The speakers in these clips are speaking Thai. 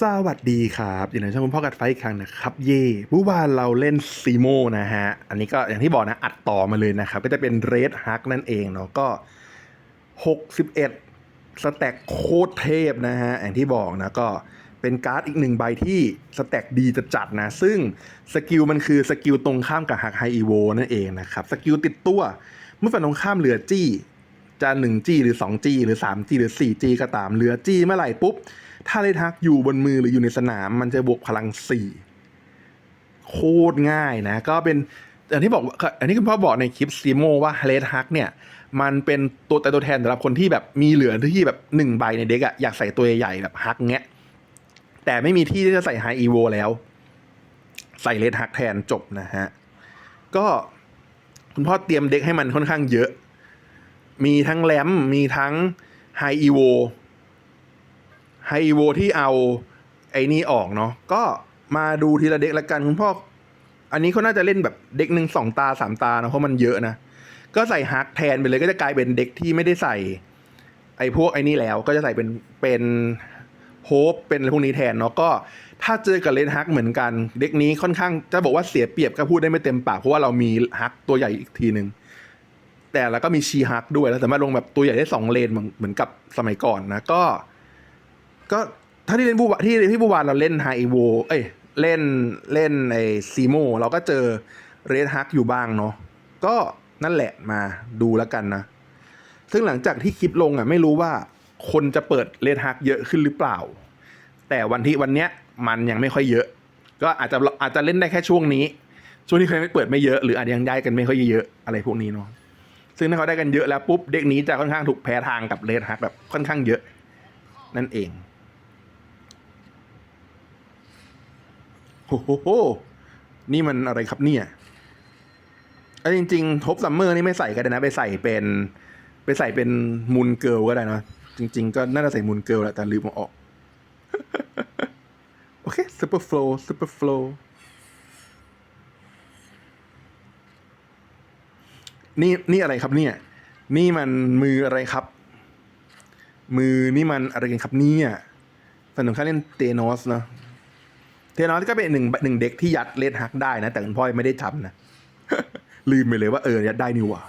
สวัสดีครับอยู่ในช่องคุณพ่อกัดไฟอีกครั้งนะครับ เย่เมื่อวานเราเล่นซีโมนะฮะ อันนี้ก็อย่างที่บอกนะ อัดต่อมาเลยนะครับ ก็จะเป็นเรดฮักนั่นเองเนาะก็ 61 สแต็กโคตรเทพนะฮะ อย่างที่บอกนะ ก็เป็นการ์ดอีกหนึ่งใบที่สแต็กดีจะจัดนะ ซึ่งสกิลมันคือสกิลตรงข้ามกับฮักไฮอีโวนั่นเองนะครับ สกิลติดตัวเมื่อฝั่งตรงข้ามเหลือจี้จะ 1G หรือ 2G หรือ 3G หรือ 4G ก็ตามเหลือ G เมื่อไหร่ปุ๊บ ถ้าเลทักอยู่บนมือหรืออยู่ในสนาม มันจะบวกพลัง4โคตรง่ายนะ ก็เป็นอย่างที่บอกอันนี้คุณพ่อบอกในคลิปซีโมว่าเลทักเนี่ย มันเป็นตัวแต่ตัวแทนสำหรับคนที่แบบมีเหลือที่แบบหนึ่งใบในเด็กอะอยากใส่ตัวใหญ่แบบฮักเงี้ยแต่ไม่มีที่ที่จะใส่ไฮอีโวแล้ว ใส่เลทักแทนจบนะฮะ ก็คุณพ่อเตรียมเด็กให้มันค่อนข้างเยอะ มีทั้งแรมมีทั้งไฮอีโว ไฮอีโวที่เอาไอ้นี่ออกเนาะก็มาดูทีละเด็กละกันคุณพ่อ อันนี้เขาน่าจะเล่นแบบเด็กหนึ่งสองตาสามตาเนาะเพราะมันเยอะนะ ก็ใส่ฮักแทนไปเลยก็จะกลายเป็นเด็กที่ไม่ได้ใส่ ไอ้พวกไอ้นี่แล้วก็จะใส่เป็นเป็นโฮปเป็นอะไรพวกนี้แทนเนาะก็ถ้าเจอกับเลนฮักเหมือนกัน เด็กนี้ค่อนข้างจะบอกว่าเสียเปรียบก็พูดได้ไม่เต็มปากเพราะว่าเรามีฮักตัวใหญ่อีกทีหนึ่งแต่แล้วก็มีชีฮักด้วยแล้วสามารถลงแบบตัวใหญ่ได้สองเลนเหมือนกับสมัยก่อนนะก็ ก็ถ้าที่เล่นบูวที่ที่บูวานเราเล่นไฮโวเอ้ยเล่นเล่นไอซีโมเราก็เจอเรดฮักอยู่บ้างเนาะก็นั่นแหละมาดูแล้วกันนะ ซึ่งหลังจากที่คลิปลงอะไม่รู้ว่าคนจะเปิดเรดฮักเยอะขึ้นหรือเปล่า แต่วันที่วันเนี้ยมันยังไม่ค่อยเยอะ ก็อาจจะอาจจะเล่นได้แค่ช่วงนี้ ช่วงที่เคยไม่เปิดไม่เยอะหรืออาจจะยังได้กันไม่ค่อยเยอะอะไรพวกนี้เนาะซึ่งถ้าเขาได้กันเยอะแล้วปุ๊บเด็กนี้จะค่อนข้างถูกแพ้ทางกับเลดฮักแบบค่อนข้างเยอะ นั่นเอง โอ้โหโห นี่มันอะไรครับเนี่ยเอาจริงๆทบซัมเมอร์นี่ไม่ใส่ก็ได้นะ ไปใส่เป็น ไปใส่เป็นมูนเกิลก็ได้นะ จริง ๆ ก็น่าจะใส่มูนเกิลแหละแต่ลืมมาออก โอเคซูเปอร์โฟล์ซูเปอร์โฟล์นี่นี่อะไรครับเนี่ย นี่มันมืออะไรครับ มือนี่มันอะไรกันครับเนี่ยฝันของข้าเล่นเตโนสเนาะ เทโนสก็เป็นหนึ่งหนึ่งเด็กที่ยัดเลดฮักได้นะ แต่คุณพ่อไม่ได้จำนะ ลืมไปเลยว่าเออยัดได้นี่หว่า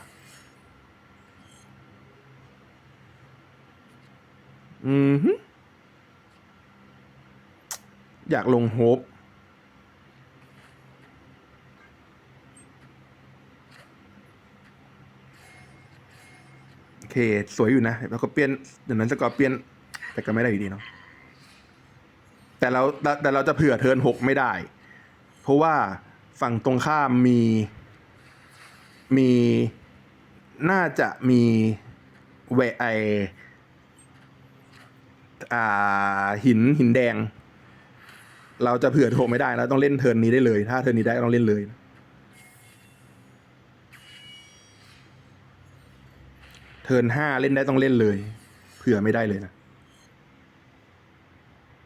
อืมฮึอยากลงโฮปโอเค สวยอยู่นะ แล้วก็เปลี่ยนเดี๋ยวนั้นสกอเปลี่ยนแต่ก็ไม่ได้อยู่ดีเนาะ แต่เราแต่เราจะเผื่อเทิร์นหกไม่ได้ เพราะว่าฝั่งตรงข้ามมีมีน่าจะมีแวไออ่าหินหินแดง เราจะเผื่อโถไม่ได้เราต้องเล่นเทิร์นนี้ได้เลย ถ้าเทิร์นนี้ได้ต้องเล่นเลย เทิร์นห้าเล่นได้ต้องเล่นเลย เผื่อไม่ได้เลยนะ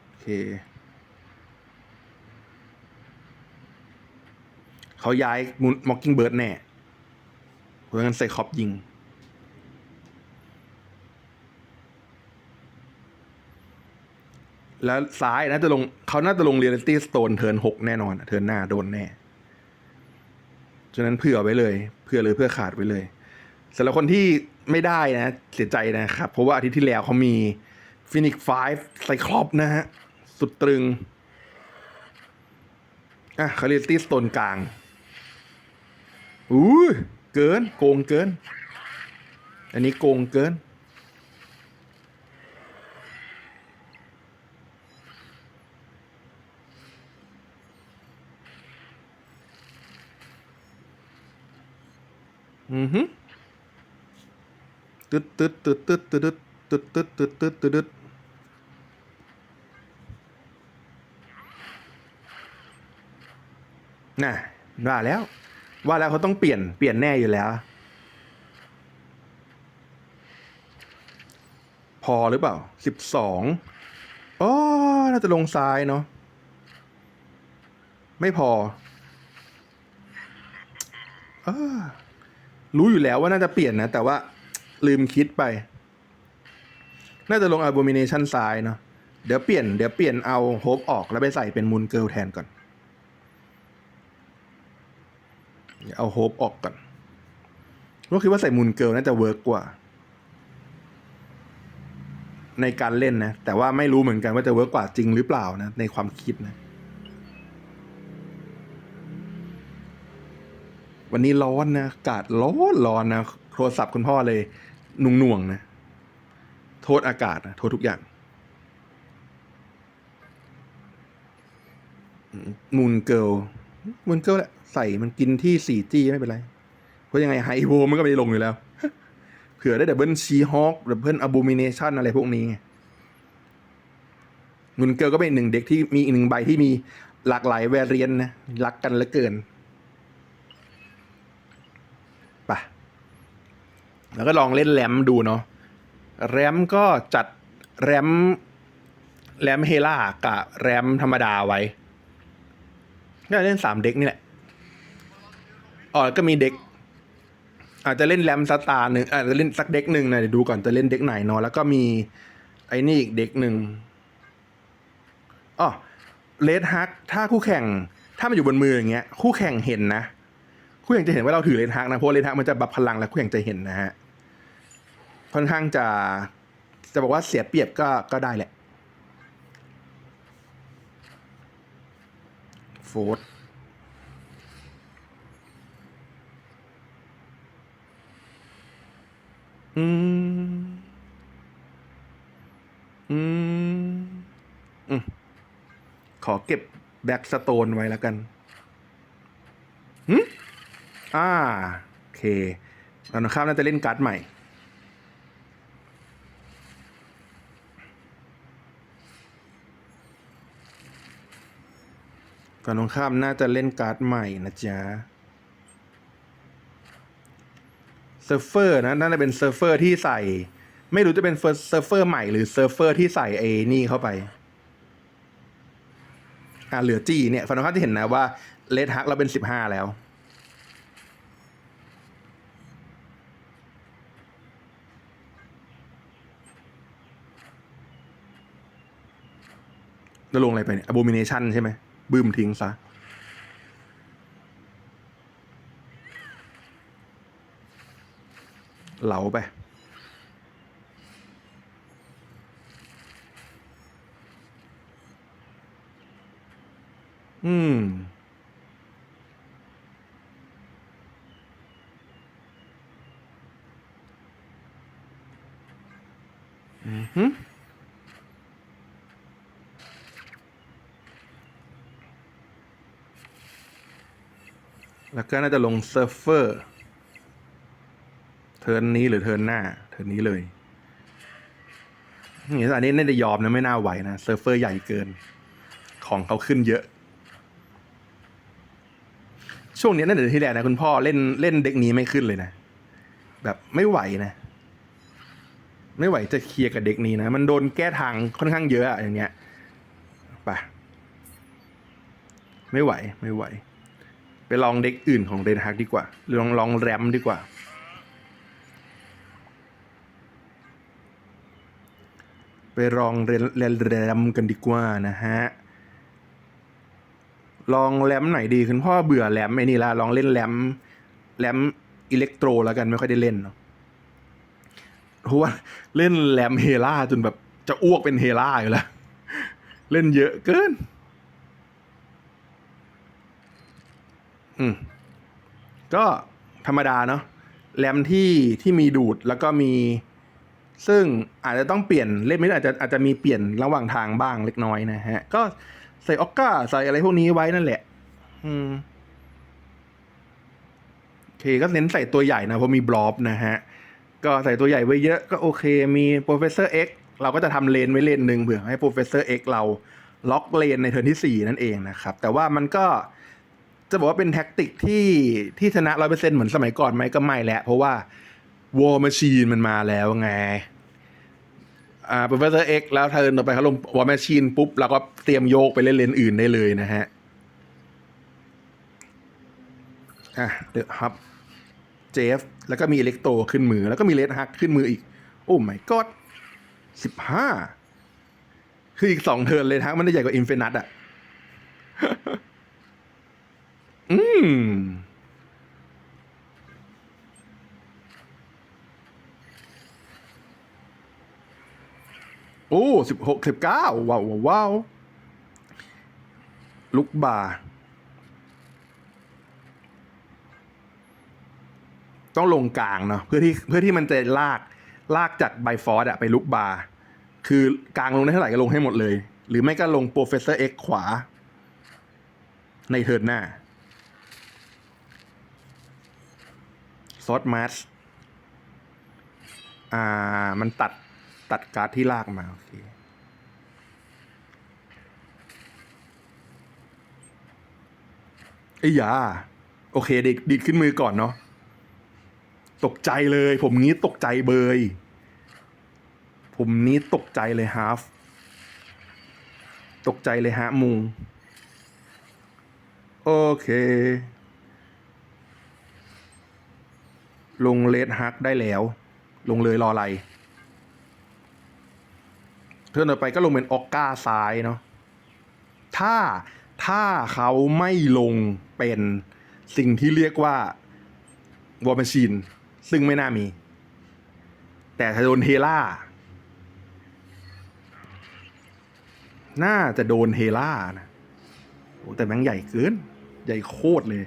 โอเค เขาย้ายมุนมอกกิ้งเบิร์ดแน่เพราะงั้นใส่คอปยิง แล้วซ้ายน่าจะลงเขาน่าจะลงเรียลิตี้สโตนเทิร์นหกแน่นอน เทิร์นหน้าโดนแน่ฉะนั้นเผื่อไว้เลย เผื่อเลยเพื่อขาดไว้เลยสำหรับคนที่ไม่ได้นะ เสียใจนะครับ เพราะว่าอาทิตย์ที่แล้วเขามีฟินิกไฟไซคลอปนะฮะ สุดตรึง อะเขาเรียลิตี้สโตนกลาง อู้ยเกินโกงเกิน อันนี้โกงเกิน อือฮึตึ๊ดตึ๊ดตึ๊ดตึ๊ดตึ๊ดตึ๊ดตึ๊ดตึ๊ดตึ๊ดตึ๊ดตึ๊ดน่ะว่าแล้ว ว่าแล้วเขาต้องเปลี่ยนเปลี่ยนแน่อยู่แล้ว พอหรือเปล่าสิบสองอ๋อน่าจะลงซ้ายเนาะไม่พอออรู้อยู่แล้วว่าน่าจะเปลี่ยนนะ แต่ว่าลืมคิดไป น่าจะลง abomination ซ้ายเนาะเดี๋ยวเปลี่ยนเดี๋ยวเปลี่ยนเอาโฮปออกแล้วไปใส่เป็นมูนเกิลแทนก่อน เอาโฮปออกก่อนว่าคิดว่าใส่มูนเกิลน่าจะเวิร์กกว่า ในการเล่นนะ แต่ว่าไม่รู้เหมือนกันว่าจะเวิร์กกว่าจริงหรือเปล่านะ ในความคิดนะ วันนี้ร้อนนะอากาศร้อนร้อนนะโทรศัพท์คุณพ่อเลยหนุ่งหน่วงนะ โทษอากาศนะโทษทุกอย่างมูนเกิล มูนเกิลแหละใส่มันกินที่ 4G ไม่เป็นไร เพราะยังไงไฮโวมันก็ไม่ได้ลงอยู่แล้ว เผื่อได้ดับเบิลชีฮอคดับเบิลอ b บูมิเนชันอะไรพวกนี้ไงมูนเกิลก็เป็นหนึ่งเด็กที่มีอีกหนึ่งใบที่มีหลากหลายแวรเรียนนะ รักกันเหลือเกินไปแล้วก็ลองเล่นแรมดูเนาะแรมก็จัดแรมแรมเฮล่ากับแรมธรรมดาไว้ ก็เล่นสามเด็กนี่แหละอ๋อก็มีเด็ก อาจจะเล่นแรมสตาร์หนึ่งอาจจะเล่นสักเด็กหนึ่งนะเดี๋ยวดูก่อนจะเล่นเด็กไหนเนาะแล้วก็มีไอ้นี่อีกเด็กหนึ่งอ๋อเลดฮักถ้าคู่แข่ง ถ้ามันอยู่บนมืออย่างเงี้ย คู่แข่งเห็นนะคู่แข่งจะเห็นว่าเราถือเลดฮักนะเพราะเลดฮักมันจะบับพลังแล้วคู่แข่งจะเห็นนะฮะค่อนข้างจะจะบอกว่าเสียเปรียบก็ก็ได้แหละ โฟร์อืม อืม อืม ขอเก็บแบ็กสโตนไว้แล้วกันหืมอ่า โอเคตอนข้ามน่าจะเล่นการ์ดใหม่ ก่อนตรงข้ามน่าจะเล่นการ์ดใหม่นะจ๊ะเซิร์ฟเฟอร์นะน่าจะเป็นเซิร์ฟเฟอร์ที่ใส่ ไม่รู้จะเป็นเซิร์ฟเฟอร์ใหม่หรือเซิร์ฟเฟอร์ที่ใส่ไอ้นี่เข้าไปอ่าเหลือจีเนี่ยฟันตรงข้ามจะเห็นนะว่าเลดฮักเราเป็นสิบห้าแล้วแล้วลงอะไรไปเนี่ย abomination ใช่ไหม บื้มทิ้งซะ เหลาไป อืม อือหือ แล้ว ก็น่าจะลงเซิร์ฟเฟอร์เทิร์นนี้หรือเทิร์นหน้า เทิร์นนี้เลยนี่อันนี้น่าจะยอมนะไม่น่าไหวนะเซิร์ฟเฟอร์ใหญ่เกิน ของเขาขึ้นเยอะ ช่วงนี้น่าจะที่แรกนะคุณพ่อเล่นเล่นเด็กนี้ไม่ขึ้นเลยนะ แบบไม่ไหวนะ ไม่ไหวจะเคลียร์กับเด็กนี้นะ มันโดนแก้ทางค่อนข้างเยอะอะอย่างเงี้ยไปไม่ไหวไม่ไหว ไปลองเด็กอื่นของเรนฮักดีกว่าหรือลองลองแรมดีกว่า ไปลองเรนเรนแรมกันดีกว่านะฮะ ลองแรมไหนดีคุณพ่อเบื่อแรมไอ้นี่ละลองเล่นแรมแรมอิเล็กโทรแล้วกันไม่ค่อยได้เล่นเนาะเพราะว่าเล่นแรมเฮล่าจนแบบจะอ้วกเป็นเฮล่าอยู่แล้ว เล่นเยอะเกิน อืมก็ธรรมดาเนาะแรมที่ที่มีดูดแล้วก็มี ซึ่งอาจจะต้องเปลี่ยนเล่นไม่ได้อาจจะอาจจะมีเปลี่ยนระหว่างทางบ้างเล็กน้อยนะฮะ ก็ใส่ออกก้าใส่อะไรพวกนี้ไว้นั่นแหละ อืมโอเคก็เน้นใส่ตัวใหญ่นะเพราะมีบล็อบนะฮะ ก็ใส่ตัวใหญ่ไว้เยอะก็โอเค มี professor x เราก็จะทำเลนไว้เลนหนึ่งเผื่อให้ professor x เราล็อกเลนในเทิร์นที่ 4 นั่นเองนะครับ แต่ว่ามันก็ จะบอกว่าเป็นแท็กติกที่ที่ชนะร้อยเปอร์เซ็นเหมือนสมัยก่อนไหมก็ไม่แหละเพราะว่า War Machine มันมาแล้วไงอ่า Professor X แล้วเทิร์นต่อไปเขาลง War Machine ปุ๊บเราก็เตรียมโยกไปเล่นเลนอื่นได้เลยนะฮะอะเดอะฮับเจฟแล้วก็มีอิเล็กโตขึ้นมือ แล้วก็มีเลดฮักขึ้นมืออีก โอ้ my god สิบห้าคืออีกสองเทิร์นเลยทักมันได้ใหญ่กว่าอินฟินัตอะ อืม โอ้สิบหกสิบเก้าว้าวว้าวลุกบาร์ต้องลงกลางเนาะเพื่อที่เพื่อที่มันจะลากลากจากไบฟอร์ดอะไปลุกบาร์คือกลางลงได้เท่าไหร่ก็ลงให้หมดเลย หรือไม่ก็ลงโปรเฟสเซอร์เอ็กขวา ในเทิร์นหน้า ซอสมาสอ่า มันตัดตัดการ์ดที่ลากมา โอเค ไอ้ยา โอเคดิดดิดขึ้นมือก่อนเนาะ ตกใจเลย ผมงี้ตกใจเบย ผมนี้ตกใจเลยฮาฟ ตกใจเลยฮะมุง โอเค ลงเลดฮักได้แล้ว ลงเลยรออะไรเทิร์นต่อไปก็ลงเป็นออกก้าซ้ายเนาะถ้าถ้าเขาไม่ลงเป็นสิ่งที่เรียกว่าวอร์มชินซึ่งไม่น่ามี แต่ถ้าโดนเฮล่า น่าจะโดนเฮล่านะโอ้แต่แม่งใหญ่เกิน ใหญ่โคตรเลย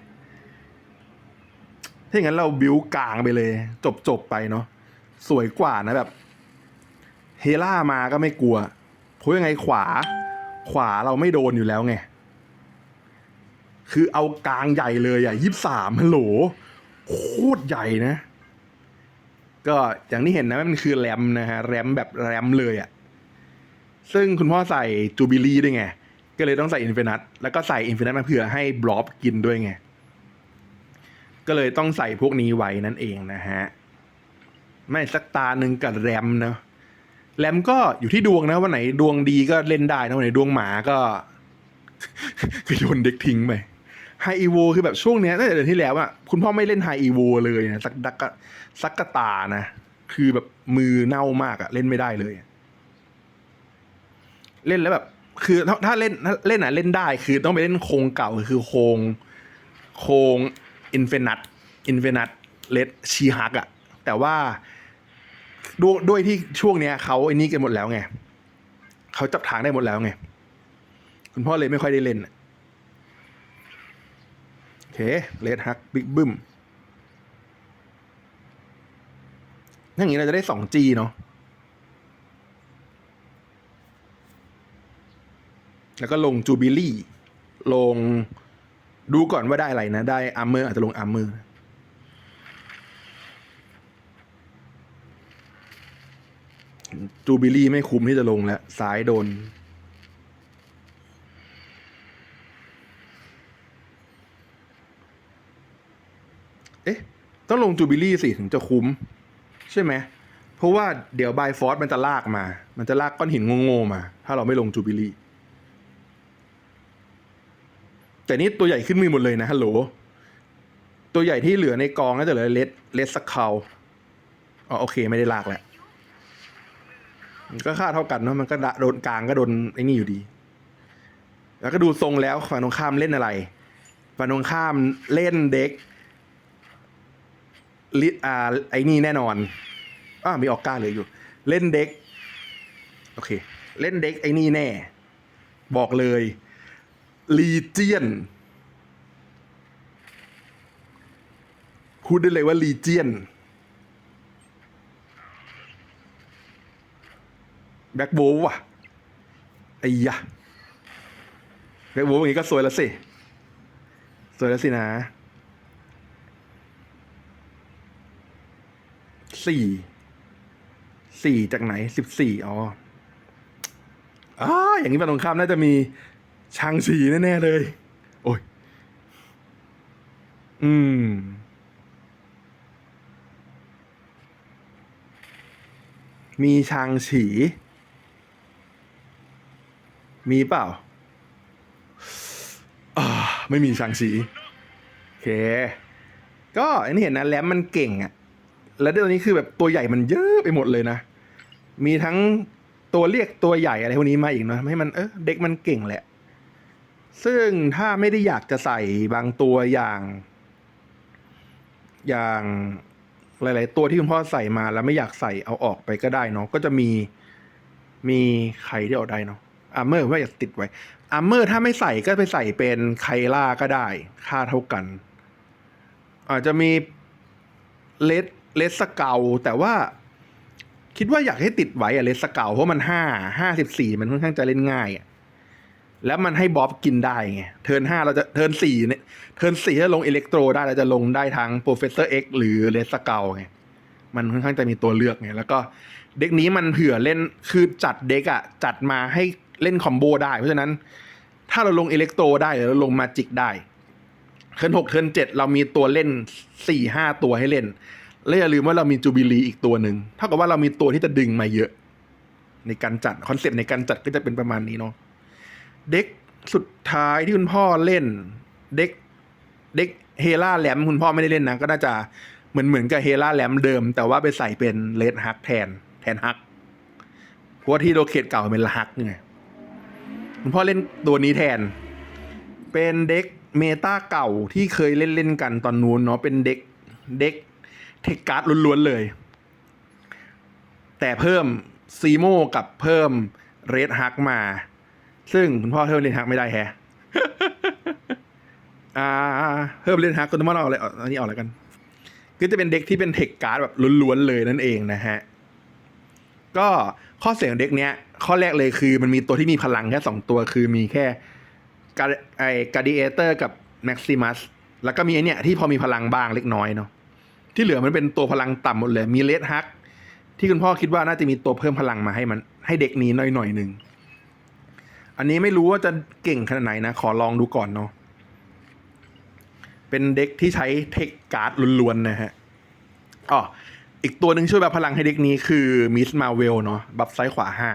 ถ้าอย่างนั้นเราบิวกลางไปเลย จบจบไปเนาะสวยกว่านะแบบ เฮล่ามาก็ไม่กลัวเพราะยังไงขวา ขวาเราไม่โดนอยู่แล้วไง คือเอากลางใหญ่เลยอะยี่สามฮัลโหลโคตรใหญ่นะ ก็อย่างที่เห็นนะมันคือแรมนะฮะแรมแบบแรมเลยอะซึ่งคุณพ่อใส่จูบิลีด้วยไง ก็เลยต้องใส่อินฟินัตแล้วก็ใส่อินฟินัตมาเผื่อให้บล็อบกินด้วยไง ก็เลยต้องใส่พวกนี้ไว้นั่นเองนะฮะ ไม่สักตาหนึ่งกับแรมเนาะแรมก็อยู่ที่ดวงนะวันไหนดวงดีก็เล่นได้นะวันไหนดวงหมาก็ก็โยนเด็กทิ้งไปไฮอีโวคือแบบช่วงเนี้ยตั้งแต่เดือนที่แล้วอะคุณพ่อไม่เล่นไฮอีโวเลยนะสักดักสักกตานะ คือแบบมือเน่ามากอะเล่นไม่ได้เลย เล่นแล้วแบบ คือถ้าเล่นเล่นอะเล่นได้ คือต้องไปเล่นโครงเก่าคือโครงโครง อินเฟนัตอินเฟนัตเลดชีฮักอะแต่ว่าด้วยด้วยที่ช่วงเนี้ยเขาไอ้นี่กันหมดแล้วไงเขาจับทางได้หมดแล้วไง คุณพ่อเลยไม่ค่อยได้เล่นโอเคเลดฮักบิ๊กบึ้มถ้าอย่างนี้เราจะได้สองจีเนาะแล้วก็ลงจูบิลี่ลง ดูก่อนว่าได้อะไรนะ ได้อาร์เมอร์อาจจะลงอาร์เมอร์จูบิลี่ไม่คุ้มที่จะลงแล้วซ้ายโดน เอ๊ะ ต้องลงจูบิลี่สิถึงจะคุ้ม ใช่ไหม เพราะว่าเดี๋ยวบายฟอร์สมันจะลากมา มันจะลากก้อนหินโง่ๆมา ถ้าเราไม่ลงจูบิลี่ แต่นี่ตัวใหญ่ขึ้นมือหมดเลยนะฮัลโหล ตัวใหญ่ที่เหลือในกองน่าจะเหลือเลดเลดสักคาวอ๋อโอเคไม่ได้ลากแหละก็ค่าเท่ากันเนาะมันก็โดนกลางก็โดนไอ้นี่อยู่ดี แล้วก็ดูทรงแล้วฝั่งตรงข้ามเล่นอะไรฝั่งตรงข้ามเล่นเด็กลิอ่าไอ้นี่แน่นอนอ่ามีออกก้าเหลืออยู่ เล่นเด็ก โอเค เล่นเด็กไอ้นี่แน่ บอกเลย ลีเจียนพูดได้เลยว่าลีเจียนแบ็กโบว์ว่ะไอ้ยะแบ็กโบว์อย่างงี้ก็สวยแล้วสิ สวยแล้วสินะสี่สี่จากไหนสิบสี่อ๋ออ๋ออย่างนี้ฝั่งตรงข้ามน่าจะมี ชางสีแน่ๆเลย โอ้ย อืม มีชางฉีมีเปล่าไม่มีชางฉีโอเค ก็อันนี้เห็นนะแรมมันเก่งอะแล้วตัวนี้คือแบบตัวใหญ่มันเยอะไปหมดเลยนะ มีทั้งตัวเรียกตัวใหญ่อะไรพวกนี้มาอีกเนอะให้มันเออเด็กมันเก่งแหละ ซึ่งถ้าไม่ได้อยากจะใส่บางตัวอย่าง อย่างหลาย ๆ ตัวที่คุณพ่อใส่มาแล้วไม่อยากใส่เอาออกไปก็ได้เนาะก็จะมีมีใครที่เอาได้เนาะอาร์เมอร์ว่าอยากติดไว้อาร์เมอร์ถ้าไม่ใส่ก็ไปใส่เป็นไคล่าก็ได้ ค่าเท่ากัน อาจจะมีเลสเลสสเกลแต่ว่า คิดว่าอยากให้ติดไว้อะเลสสเกลเพราะมันห้าห้าสิบสี่มันค่อนข้างจะเล่นง่ายอะ แล้วมันให้บ๊อบกินได้ไง เทิร์นห้าเราจะเทิร์นสี่เนี่ย เทิร์นสี่ถ้าลงอิเล็กโทรได้เราจะลงได้ทั้งโปรเฟสเซอร์เอ็กหรือเลสสเกลไง มันค่อนข้างจะมีตัวเลือกไง แล้วก็เด็กนี้มันเผื่อเล่น คือจัดเด็กอะจัดมาให้เล่นคอมโบได้ เพราะฉะนั้น ถ้าเราลงอิเล็กโทรได้หรือเราลงมาจิกได้ เทิร์นหกเทิร์นเจ็ดเรามีตัวเล่นสี่ห้าตัวให้เล่น และอย่าลืมว่าเรามีจูบิลีอีกตัวหนึ่งเท่ากับว่าเรามีตัวที่จะดึงมาเยอะ ในการจัดคอนเซปต์ในการจัดก็จะเป็นประมาณนี้เนาะ เด็กสุดท้ายที่คุณพ่อเล่น เด็กเด็กเฮล่าแหลมคุณพ่อไม่ได้เล่นนะ ก็น่าจะเหมือนเหมือนกับเฮล่าแหลมเดิม แต่ว่าไปใส่เป็นเลดฮักแทน แทนฮักเพราะที่โลเคตเก่าเป็นฮักไงคุณพ่อเล่นตัวนี้แทน เป็นเด็กเมตาเก่าที่เคยเล่นเล่นกันตอนนู้นเนาะเป็นเด็กเด็กเทคการ์ดล้วนๆเลย แต่เพิ่มซีโมกับเพิ่มเรดฮักมา ซึ่งคุณพ่อเพิ่มเรดฮักไม่ได้แฮะอ่าเพิ่มเรดฮักคุณพ่อเอาอะไรเอาอันนี้เอาอะไรกัน ก็จะเป็นเด็กที่เป็นเทคการ์ดแบบล้วนๆเลยนั่นเองนะฮะ ก็ข้อเสียของเด็กเนี้ย ข้อแรกเลยคือมันมีตัวที่มีพลังแค่สองตัวคือมีแค่กาไอ้กาดิเอเตอร์กับแม็กซิมัสแล้วก็มีไอเนี่ยที่พอมีพลังบ้างเล็กน้อยเนาะที่เหลือมันเป็นตัวพลังต่ำหมดเลย มีเลดฮักที่คุณพ่อคิดว่าน่าจะมีตัวเพิ่มพลังมาให้มันให้เด็กนี้หน่อยหน่อยๆหนึ่ง อันนี้ไม่รู้ว่าจะเก่งขนาดไหนนะ ขอลองดูก่อนเนาะเป็นเด็กที่ใช้เทคการ์ดล้วนๆนะฮะอ๋ออีกตัวหนึ่งช่วยแบบพลังให้เด็กนี้คือมิสมาเวลเนาะบัฟซ้ายขวาห้า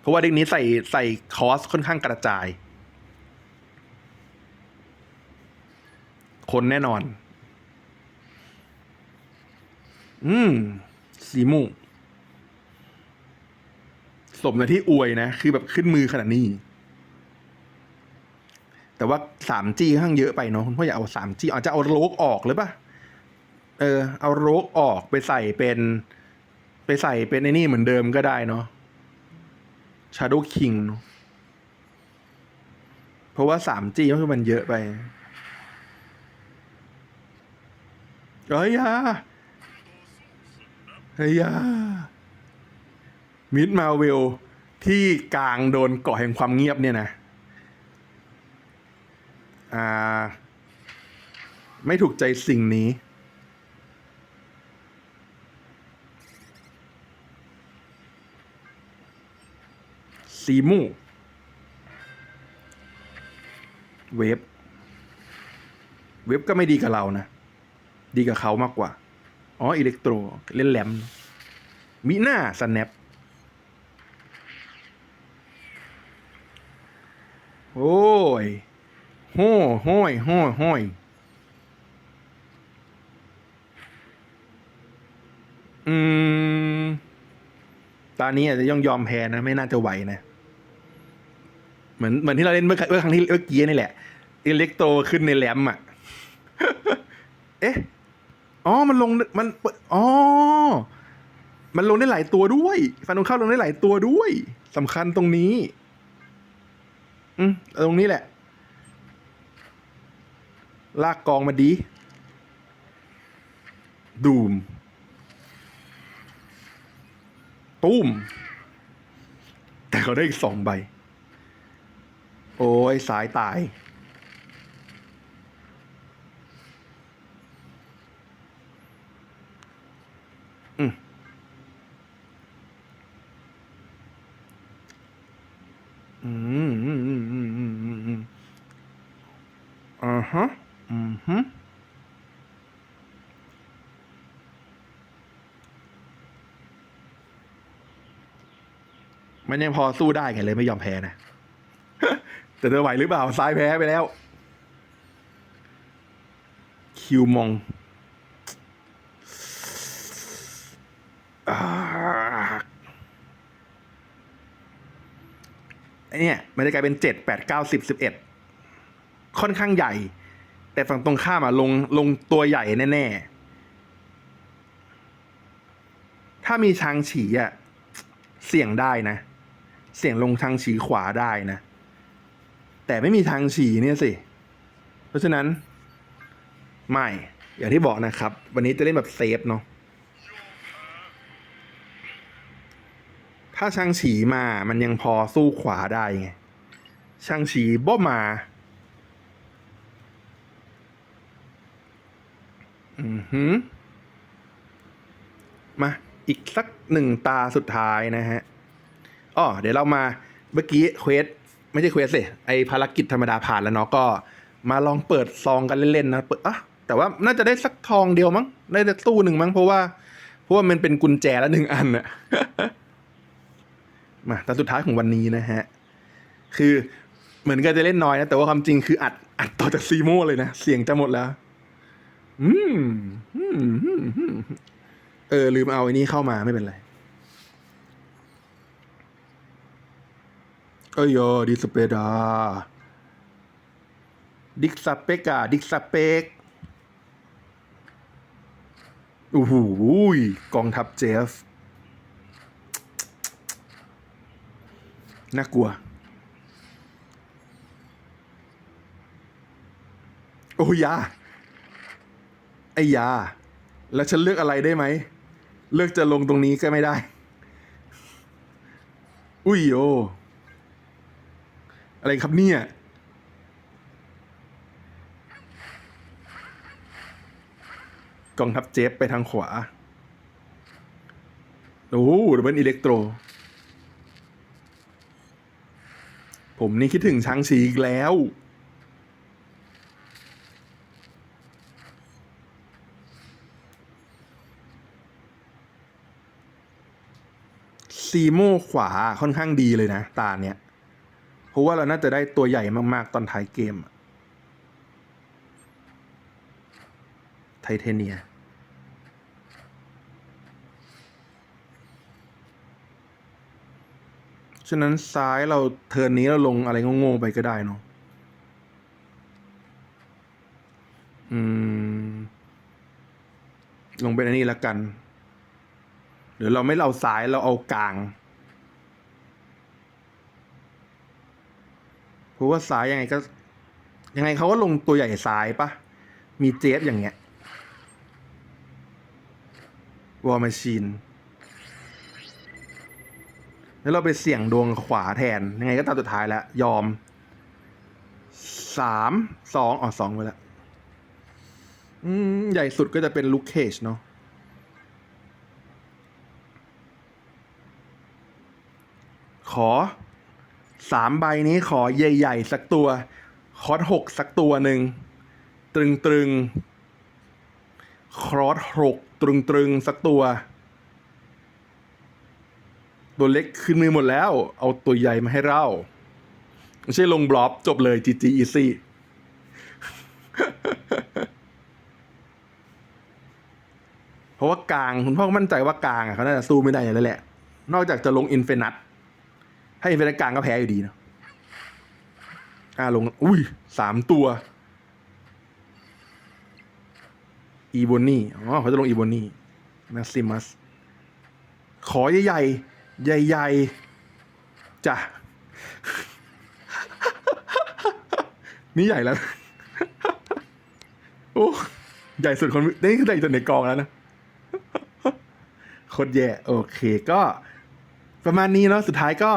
เพราะว่าเด็กนี้ใส่ใส่คอสค่อนข้างกระจาย คนแน่นอน อืม สีมู สมกับที่อวยนะ คือแบบขึ้นมือขนาดนี้ แต่ว่าสามจีข้างเยอะไปเนาะคุณพ่ออยากเอาสามจีอาจจะเอาโลกออกหรือปะเออ เอาโลกออกไปใส่เป็น ไปใส่เป็นไอ้นี่เหมือนเดิมก็ได้เนาะ Shadow King เนาะเพราะว่าสามจีก็คือมันเยอะไปเฮ้ยยาเฮ้ยยา มิดมาเวลที่กลางโดนเกาะแห่งความเงียบเนี่ยนะอ่าไม่ถูกใจสิ่งนี้ซีมูเวฟเวฟก็ไม่ดีกับเรานะ ดีกับเขามากกว่า อ๋อ อิเล็กโทรเล่นแหลม มิหน้าสแนป โอ้ยห้ห้อยห้อยห้อยอืม ตอนนี้อาจจะย่องยอมแพ้นะ ไม่น่าจะไหวนะ เหมือนเหมือนที่เราเล่นเมื่อเมื่อครั้งที่เมื่อกี้นี่แหละอิเล็กโตขึ้นในแรมอะ เอ๊ะ อ๋อ มันลง มัน อ๋อ มันลงได้หลายตัวด้วยฟันตรงเข้าลงได้หลายตัวด้วยสำคัญตรงนี้ อืมตรงนี้แหละ ลากกองมาดี ดูม ตุ้ม แต่เขาได้อีกสองใบ โอ้ยสายตาย อืมอืมอืมอืมอืมอืมอืมอ่าฮะอืมฮึมันยังพอสู้ได้ไงเลยไม่ยอมแพ้นะ แต่เธอไหวหรือเปล่าซ้ายแพ้ไปแล้ว คิวมองอ่า ไอ้ เนี่ยมันจะกลายเป็นเจ็ดแปดเก้าสิบสิบเอ็ดค่อนข้างใหญ่ แต่ฝั่งตรงข้ามอะลงลงตัวใหญ่แน่ๆ ถ้ามีชางฉีอะเสี่ยงได้นะ เสี่ยงลงชางฉีขวาได้นะ แต่ไม่มีทางฉีเนี่ยสิ เพราะฉะนั้น ไม่ อย่างที่บอกนะครับ วันนี้จะเล่นแบบเซฟเนาะ ถ้าช่างฉีมามันยังพอสู้ขวาได้ไง ช่างฉีบ่มา อือหือ มาอีกสักหนึ่งตาสุดท้ายนะฮะอ๋อเดี๋ยวเรามาเมื่อกี้เควสไม่ใช่เควสสิไอภารกิจธรรมดาผ่านแล้วเนาะก็มาลองเปิดซองกันเล่นๆนะเปิดอะแต่ว่าน่าจะได้สักทองเดียวมั้ง ได้สักตู้หนึ่งมั้งเพราะว่า เพราะว่ามันเป็นกุญแจละหนึ่งอันอะ มาตอนสุดท้ายของวันนี้นะฮะ คือเหมือนกันจะเล่นน้อยนะ แต่ว่าความจริงคืออัดอัดต่อจากซีโม่เลยนะ เสียงจะหมดแล้ว อืมอืมอืมอืมเออ ลืมเอาไอ้นี้เข้ามาไม่เป็นไรเอ้ยโยดิสเปดาดิกสเปกอะดิกสเปกโอ้โหกองทัพเจฟ น่ากลัว โอ้ยา ไอยา แล้วฉันเลือกอะไรได้ไหม เลือกจะลงตรงนี้ก็ไม่ได้ อุ้ยโออะไรครับเนี่ยกองทัพเจฟไปทางขวา โอ้ดับเบิลอิเล็กโตร ผมนี่คิดถึงช้างชีอีกแล้ว ซีโม่ขวาค่อนข้างดีเลยนะ ตาเนี้ยเพราะว่าเราน่าจะได้ตัวใหญ่มาก ๆ ตอนท้ายเกม ไทเทเนีย ฉะนั้นซ้ายเราเทิร์นนี้เราลงอะไรโง่ๆไปก็ได้เนาะอืม ลงเป็นอันนี้ละกันหรือเราไม่เอาซ้ายเราเอากลาง เพราะว่าซ้ายยังไงก็ ยังไงเขาก็ลงตัวใหญ่ซ้ายปะมีเจฟอย่างเงี้ยวอร์มชีน แล้วเราไปเสี่ยงดวงขวาแทน ยังไงก็ตามสุดท้ายแล้ว ยอมสามสองอ๋อสองไปแล้วใหญ่สุดก็จะเป็นลูกเคจเนาะขอสามใบนี้ขอใหญ่ ๆ สักตัว คอร์สหกสักตัวหนึ่ง ตรึงตรึงๆครอสหกตรึงตรึงๆสักตัว ตัวเล็กขึ้นมือหมดแล้ว เอาตัวใหญ่มาให้เราไม่ใช่ลงบล็อบจบเลย GG easy เพราะว่ากลางคุณพ่อมั่นใจว่ากลางอะเขาน่าจะสู้ไม่ได้อยู่แล้วแหละ นอกจากจะลงอินเฟนัตถ้าอินเฟนัตกลางก็แพ้อยู่ดีเนาะอ่าลง อุ้ยสามตัว อีโบนี่อ๋อเขาจะลงอีโบนี่แม็กซิมัสขอใหญ่ๆ ใหญ่ๆจ้ะนี่ใหญ่แล้ว โอ้ใหญ่สุดคนนี่คือใหญ่สุดในกองแล้วนะโคตรแย่โอเคก็ ประมาณนี้เนาะสุดท้ายก็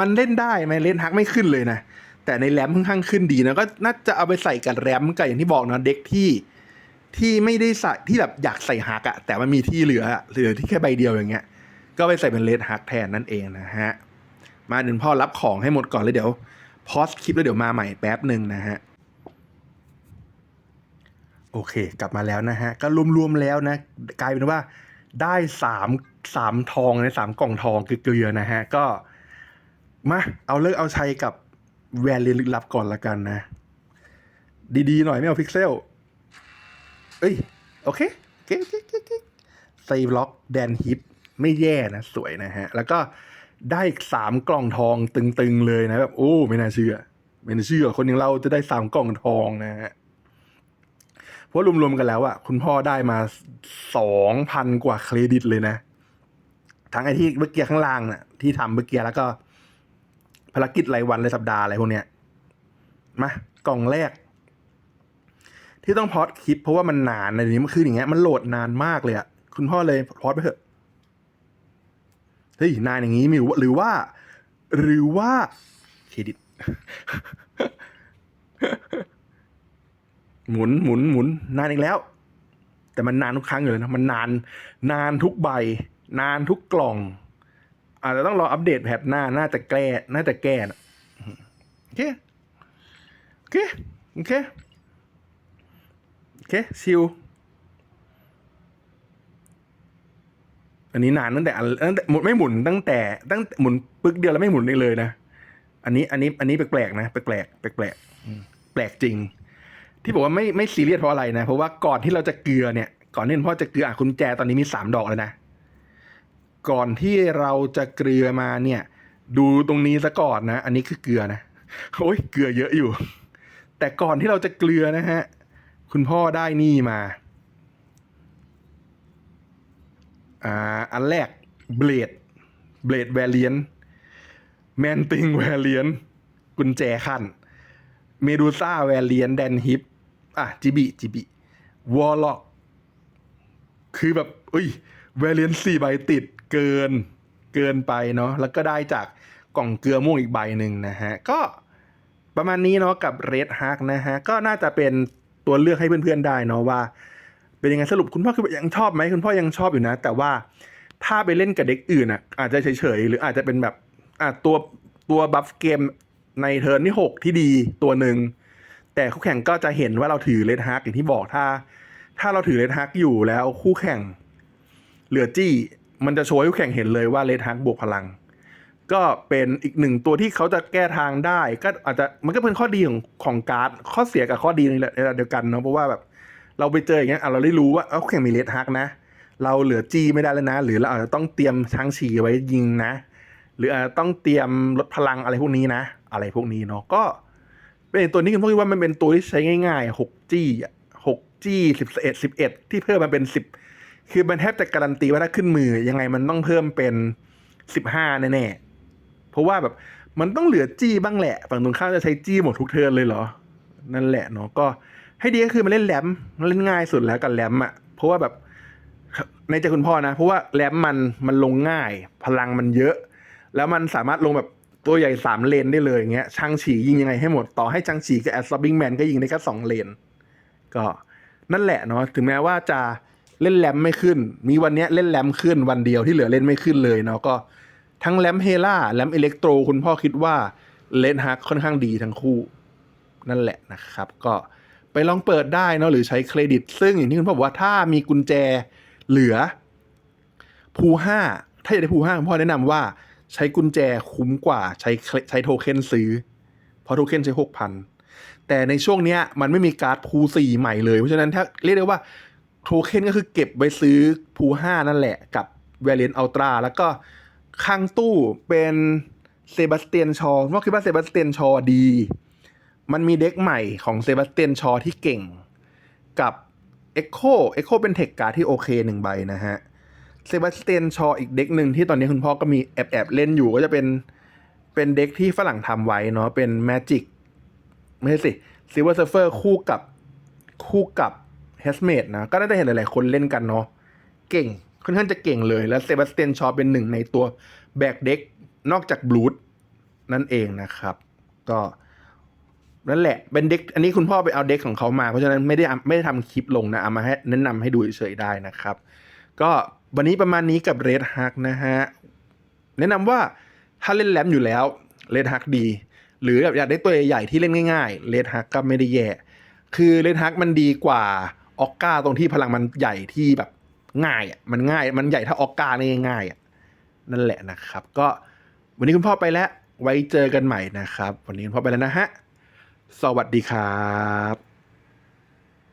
มันเล่นได้ไหมเล่นฮักไม่ขึ้นเลยนะ แต่ในแรมค่อนข้างขึ้นดีนะก็น่าจะเอาไปใส่กับแรมกับอย่างที่บอกเนาะเด็กที่ที่ไม่ได้ใส่ที่แบบอยากใส่ฮักอะแต่มันมีที่เหลืออะเหลือที่แค่ใบเดียวอย่างเงี้ย ก็ไปใส่เป็นเลดฮักแทนนั่นเองนะฮะ มาเดี๋ยวพ่อรับของให้หมดก่อนเลยเดี๋ยวพอสคลิปแล้วเดี๋ยวมาใหม่แป๊บหนึ่งนะฮะ โอเค กลับมาแล้วนะฮะ ก็รวมๆแล้วนะ กลายเป็นว่าได้สามสามทองในสามกล่องทองเกลือๆนะฮะ ก็มาเอาเลิกเอาชัยกับแวนเรียนลึกลับก่อนละกันนะ ดีๆหน่อยไม่เอาพิกเซล เอ้ย โอเคเก๊กเก๊กเก๊กเก๊กไซบล็อกแดนฮิป ไม่แย่นะ สวยนะฮะ แล้วก็ได้สามกล่องทองตึงๆเลยนะแบบโอ้ไม่น่าเชื่อ ไม่น่าเชื่อ คนอย่างเราจะได้สามกล่องทองนะฮะเพราะรวมๆกันแล้วอะคุณพ่อได้มาสองพันกว่าเครดิตเลยนะ ทั้งไอที่เมื่อกี้ข้างล่างน่ะ ที่ทำเมื่อกี้แล้วก็ภารกิจรายวันรายสัปดาห์อะไรพวกเนี้ยมากล่องแรก ที่ต้องพอดคลิปเพราะว่ามันนานในนี้มันคืออย่างเงี้ยมันโหลดนานมากเลยอะคุณพ่อเลยพอดไปเถอะ เฮ้ยนานอย่างนี้มีหรือว่า หรือว่าเครดิตหมุนหมุนหมุนนานอีกแล้ว แต่มันนานทุกครั้งอยู่เลยนะมันนาน นานทุกใบ นานทุกกล่อง อาจจะต้องรออัปเดตแพทหน้าน่าจะแก้น่าจะแก้นะโอเคโอเคโอเคโอเคชิล อันนี้นานตั้งแต่นตั้งแต่หมุนไม่หมุนตั้งแต่ตั้งหมุนปึ๊กเดียวแล้วไม่หมุนได้เลยนะอันนี้อันนี้อันนี้แปลกๆนะแปลกๆแปลกๆแปลกจริง ที่บอกว่าไม่ไม่ซีเรียสเพราะอะไรนะ เพราะว่าก่อนที่เราจะเกลือเนี่ย ก่อนที่คุณพ่อจะเกลืออะคุณแจตอนนี้มีสามดอกเลยนะก่อนที่เราจะเกลือมาเนี่ย ดูตรงนี้ซะก่อนนะ อันนี้คือเกลือนะโอ้ยเกลือเยอะอยู่ แต่ก่อนที่เราจะเกลือนะฮะ คุณพ่อได้นี่มา อ่าอันแรกเบลดเบลดแวเลียนแมนติงแวเลียนกุญแจขั้นเมดูซ่าแวเลียนแดนฮิปอะจิบิจิบิวอลล็อกคือแบบอุ้ยแวเลียนสี่ใบติดเกินเกินไปเนาะแล้วก็ได้จากกล่องเกลือม่วงอีกใบหนึ่งนะฮะ ก็ประมาณนี้เนาะกับเรดฮักนะฮะ ก็น่าจะเป็นตัวเลือกให้เพื่อนๆได้เนาะว่า เป็นยังไงสรุปคุณพ่อคือยังชอบไหมคุณพ่อยังชอบอยู่นะ แต่ว่าถ้าไปเล่นกับเด็กอื่นอะ อาจจะเฉยๆหรืออาจจะเป็นแบบอะตัวตัวบัฟเกมในเทิร์นที่หกที่ดีตัวหนึ่งแต่คู่แข่งก็จะเห็นว่าเราถือเลดฮักอย่างที่บอกถ้า ถ้าเราถือเลดฮักอยู่แล้วคู่แข่ง เหลือจี้มันจะโชว์ให้คู่แข่งเห็นเลยว่าเลดฮักบวกพลัง ก็เป็นอีกหนึ่งตัวที่เขาจะแก้ทางได้ ก็อาจจะมันก็เป็นข้อดีของของการ์ดข้อเสียกับข้อดีในเวลาเดียวกันเนาะเพราะว่าแบบ เราไปเจออย่างเงี้ยอะเราได้รู้ว่าเอาแข่งมีเลดฮักนะ เราเหลือจี้ไม่ได้แล้วนะ หรือเราอาจจะต้องเตรียมช้างฉี่ไว้ยิงนะ หรืออาจจะต้องเตรียมลดพลังอะไรพวกนี้นะ อะไรพวกนี้เนาะก็เป็นตัวนี้คุณพ่อคิดว่ามันเป็นตัวที่ใช้ง่ายๆ6จี้6จี้11 11ที่เพิ่มมาเป็น10คือมันแทบจะการันตีว่าถ้าขึ้นมือยังไงมันต้องเพิ่มเป็น15แน่ๆเพราะว่าแบบมันต้องเหลือจี้บ้างแหละ ฝั่งตรงข้ามจะใช้จี้หมดทุกเทิร์นเลยเหรอ นั่นแหละเนาะก็ ให้ดีก็คือมันเล่นแรมมันเล่นง่ายสุดแล้วกับแรมอะเพราะว่าแบบในใจคุณพ่อนะ เพราะว่าแรมมันมันลงง่าย พลังมันเยอะ แล้วมันสามารถลงแบบตัวใหญ่สามเลนได้เลยอย่างเงี้ยช่างฉียิงยังไงให้หมดต่อให้ช่างฉีกับแอสซับบิงแมนก็ยิงได้แค่สองเลน ก็นั่นแหละเนาะถึงแม้ว่าจะเล่นแรมไม่ขึ้น มีวันเนี้ยเล่นแรมขึ้นวันเดียวที่เหลือเล่นไม่ขึ้นเลยเนาะก็ทั้งแรมเฮล่าแรมอิเล็กโตรคุณพ่อคิดว่าเลนฮักค่อนข้างดีทั้งคู่ นั่นแหละนะครับ ก็ ไปลองเปิดได้เนาะหรือใช้เครดิต ซึ่งอย่างที่คุณพ่อบอกว่าถ้ามีกุญแจเหลือภูห้าถ้าอยากได้ภูห้าคุณพ่อแนะนำว่าใช้กุญแจคุ้มกว่าใช้ใช้โทเค็นซื้อ เพราะโทเค็นใช้หกพันแต่ในช่วงเนี้ยมันไม่มีการ์ดภูสี่ใหม่เลย เพราะฉะนั้นถ้าเรียกได้ว่าโทเค็นก็คือเก็บไว้ซื้อภูห้านั่นแหละกับเวเลนอัลตราแล้วก็ข้างตู้เป็นเซบาสเตียนชอเพราะคิดว่าเซบาสเตียนชอดี มันมีเด็กใหม่ของเซบาสเตียนชอที่เก่ง กับ Echo Echo เป็นเทคการ์ดที่โอเคหนึ่งใบนะฮะเซบาสเตียนชออีกเด็กหนึ่งที่ตอนนี้คุณพ่อก็มีแอบแอบเล่นอยู่ก็จะเป็นเป็นเด็กที่ฝรั่งทำไว้เนาะเป็นแมจิกไม่ใช่สิซิเวอร์เซฟเฟอร์คู่กับคู่กับเฮสเมดนะ ก็น่าจะเห็นหลาย ๆ คนเล่นกันเนาะเก่งค่อนข้างจะเก่งเลย แล้วเซบาสเตียนชอเป็นหนึ่งในตัวแบกเด็กนอกจากบลูดนั่นเองนะครับ ก็ นั่นแหละเป็นเด็กอันนี้คุณพ่อไปเอาเด็กของเขามา เพราะฉะนั้นไม่ได้ไม่ได้ทำคลิปลงนะเอามาให้แนะนำให้ดูเฉยๆได้นะครับ ก็วันนี้ประมาณนี้กับ Red h ักนะฮะ แนะนำว่าถ้าเล่นแรมอยู่แล้ว Red h ักดี หรืออยากได้ตัวใหญ่ๆที่เล่นง่ายๆ Red h ักก็ไม่ได้แย่ คือ Red h ักมันดีกว่าออกกาตรงที่พลังมันใหญ่ที่แบบง่ายอะมันง่ายมันใหญ่ถ้าออกกาเนี่ง่ายอะนั่นแหละนะครับ ก็วันนี้คุณพ่อไปแล้วไว้เจอกันใหม่นะครับ วันนี้คุณพ่อไปแล้วนะฮะ สวัสดีครับ